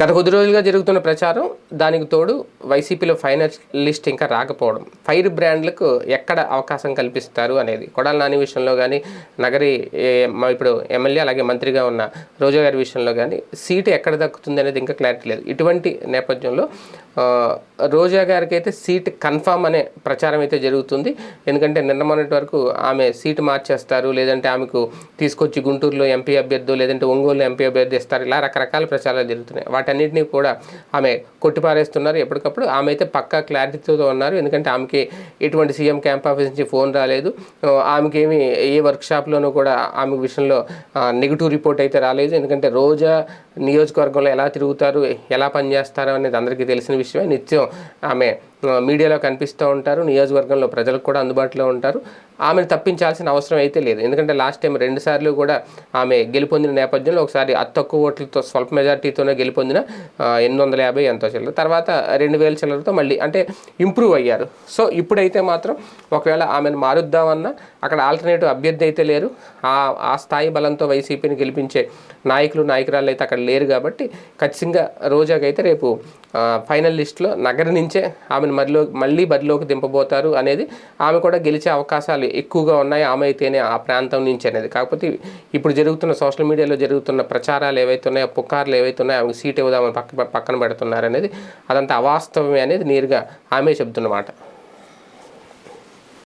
గత కొద్ది రోజులుగా జరుగుతున్న ప్రచారం దానికి తోడు వైసీపీలో ఫైనల్ లిస్ట్ ఇంకా రాకపోవడం ఫైర్ బ్రాండ్లకు ఎక్కడ అవకాశం కల్పిస్తారు అనేది కొడాల నాని విషయంలో కానీ నగరి ఇప్పుడు ఎమ్మెల్యే అలాగే మంత్రిగా ఉన్న రోజా గారి విషయంలో కానీ సీటు ఎక్కడ దక్కుతుంది అనేది ఇంకా క్లారిటీ లేదు. ఇటువంటి నేపథ్యంలో రోజా గారికి అయితే సీట్ కన్ఫామ్ అనే ప్రచారం అయితే జరుగుతుంది. ఎందుకంటే నిన్న మొన్నటి వరకు ఆమె సీటు మార్చేస్తారు లేదంటే ఆమెకు తీసుకొచ్చి గుంటూరులో ఎంపీ అభ్యర్థి లేదంటే ఒంగోలు ఎంపీ అభ్యర్థి ఇస్తారు ఇలా రకరకాల ప్రచారాలు జరుగుతున్నాయి. వాటి వాటన్నిటిని కూడా ఆమె కొట్టిపారేస్తున్నారు. ఎప్పటికప్పుడు ఆమె అయితే పక్కా క్లారిటీతో ఉన్నారు. ఎందుకంటే ఆమెకి ఎటువంటి సీఎం క్యాంప్ ఆఫీస్ నుంచి ఫోన్ రాలేదు. ఆమెకేమి ఏ వర్క్షాప్లోనూ కూడా ఆమె విషయంలో నెగిటివ్ రిపోర్ట్ అయితే రాలేదు. ఎందుకంటే రోజా నియోజకవర్గంలో ఎలా తిరుగుతారు ఎలా పనిచేస్తారు అనేది అందరికీ తెలిసిన విషయమే. నిత్యం ఆమె మీడియాలో కనిపిస్తూ ఉంటారు. నియోజకవర్గంలో ప్రజలకు కూడా అందుబాటులో ఉంటారు. ఆమెను తప్పించాల్సిన అవసరం అయితే లేదు. ఎందుకంటే లాస్ట్ టైం రెండు సార్లు కూడా ఆమె గెలుపొందిన నేపథ్యంలో ఒకసారి అతి తక్కువ ఓట్లతో స్వల్ప మెజార్టీతోనే గెలుపొందిన ఎనిమిది వందల యాభై ఎంతో చిల్లర. తర్వాత రెండు వేల చిల్లరతో మళ్ళీ అంటే ఇంప్రూవ్ అయ్యారు. సో ఇప్పుడైతే మాత్రం ఒకవేళ ఆమెను మారుద్దామన్నా అక్కడ ఆల్టర్నేటివ్ అభ్యర్థి అయితే లేరు. ఆ ఆ స్థాయి బలంతో వైసీపీని గెలిపించే నాయకులు నాయకురాలు అయితే అక్కడ లేరు కాబట్టి ఖచ్చితంగా రోజాకైతే రేపు ఫైనల్ లిస్ట్లో నగరం నుంచే ఆమెను ఆమెను మరిలో మళ్ళీ బరిలోకి దింపబోతారు అనేది ఆమె కూడా గెలిచే అవకాశాలు ఎక్కువగా ఉన్నాయి. ఆమె అయితేనే ఆ ప్రాంతం నుంచి అనేది. కాకపోతే ఇప్పుడు జరుగుతున్న సోషల్ మీడియాలో జరుగుతున్న ప్రచారాలు ఏవైతే ఉన్నాయో పుకార్లు ఏవైతే ఉన్నాయో ఆమెకు సీట్ ఇవ్వదామని పక్క పక్కన పెడుతున్నారు అనేది అదంతా అవాస్తవమే అనేది నేరుగా ఆమె చెబుతున్నమాట.